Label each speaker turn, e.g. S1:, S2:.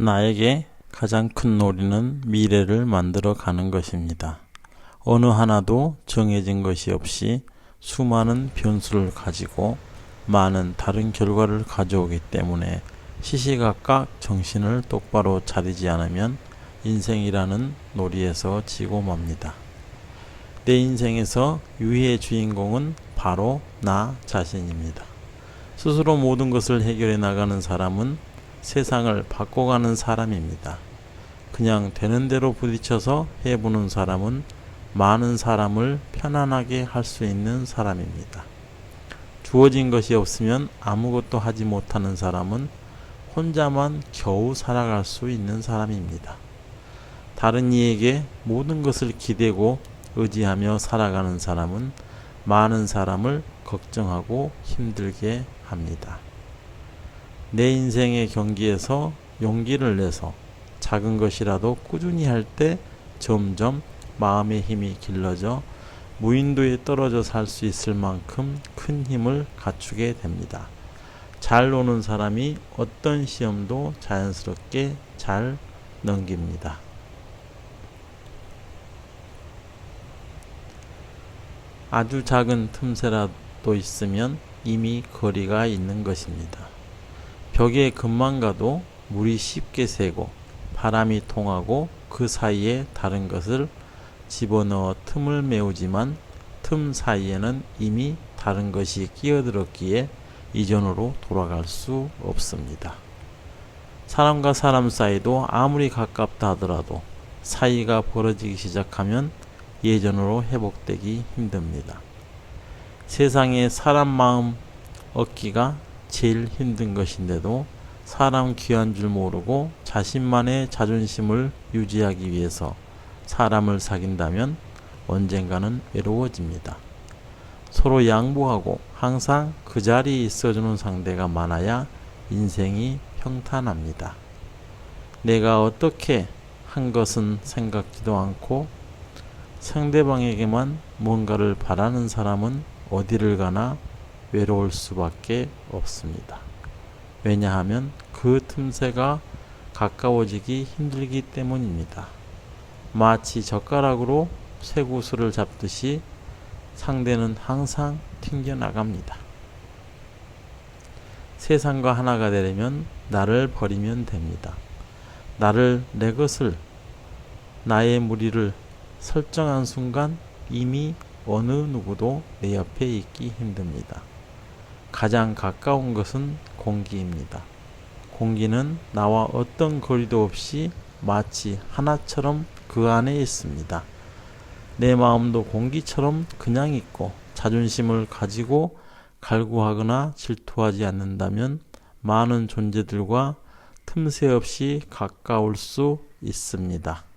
S1: 나에게 가장 큰 놀이는 미래를 만들어 가는 것입니다. 어느 하나도 정해진 것이 없이 수많은 변수를 가지고 많은 다른 결과를 가져오기 때문에 시시각각 정신을 똑바로 차리지 않으면 인생이라는 놀이에서 지고 맙니다. 내 인생에서 유희의 주인공은 바로 나 자신입니다. 스스로 모든 것을 해결해 나가는 사람은 세상을 바꿔가는 사람입니다. 그냥 되는 대로 부딪혀서 해보는 사람은 많은 사람을 편안하게 할 수 있는 사람입니다. 주어진 것이 없으면 아무것도 하지 못하는 사람은 혼자만 겨우 살아갈 수 있는 사람입니다. 다른 이에게 모든 것을 기대고 의지하며 살아가는 사람은 많은 사람을 걱정하고 힘들게 합니다. 내 인생의 경기에서 용기를 내서 작은 것이라도 꾸준히 할 때 점점 마음의 힘이 길러져 무인도에 떨어져 살 수 있을 만큼 큰 힘을 갖추게 됩니다. 잘 노는 사람이 어떤 시험도 자연스럽게 잘 넘깁니다. 아주 작은 틈새라도 있으면 이미 거리가 있는 것입니다. 벽에 금만 가도 물이 쉽게 새고 바람이 통하고 그 사이에 다른 것을 집어넣어 틈을 메우지만 틈 사이에는 이미 다른 것이 끼어들었기에 이전으로 돌아갈 수 없습니다. 사람과 사람 사이도 아무리 가깝다 하더라도 사이가 벌어지기 시작하면 예전으로 회복되기 힘듭니다. 세상에 사람 마음 얻기가 제일 힘든 것인데도 사람 귀한 줄 모르고 자신만의 자존심을 유지하기 위해서 사람을 사귄다면 언젠가는 외로워집니다. 서로 양보하고 항상 그 자리에 있어주는 상대가 많아야 인생이 평탄합니다. 내가 어떻게 한 것은 생각지도 않고 상대방에게만 뭔가를 바라는 사람은 어디를 가나 외로울 수밖에 없습니다. 왜냐하면 그 틈새가 가까워지기 힘들기 때문입니다. 마치 젓가락으로 쇠구슬을 잡듯이 상대는 항상 튕겨나갑니다. 세상과 하나가 되려면 나를 버리면 됩니다. 나를 내 것을 나의 무리를 설정한 순간 이미 어느 누구도 내 옆에 있기 힘듭니다. 가장 가까운 것은 공기입니다. 공기는 나와 어떤 거리도 없이 마치 하나처럼 그 안에 있습니다. 내 마음도 공기처럼 그냥 있고 자존심을 가지고 갈구하거나 질투하지 않는다면 많은 존재들과 틈새 없이 가까울 수 있습니다.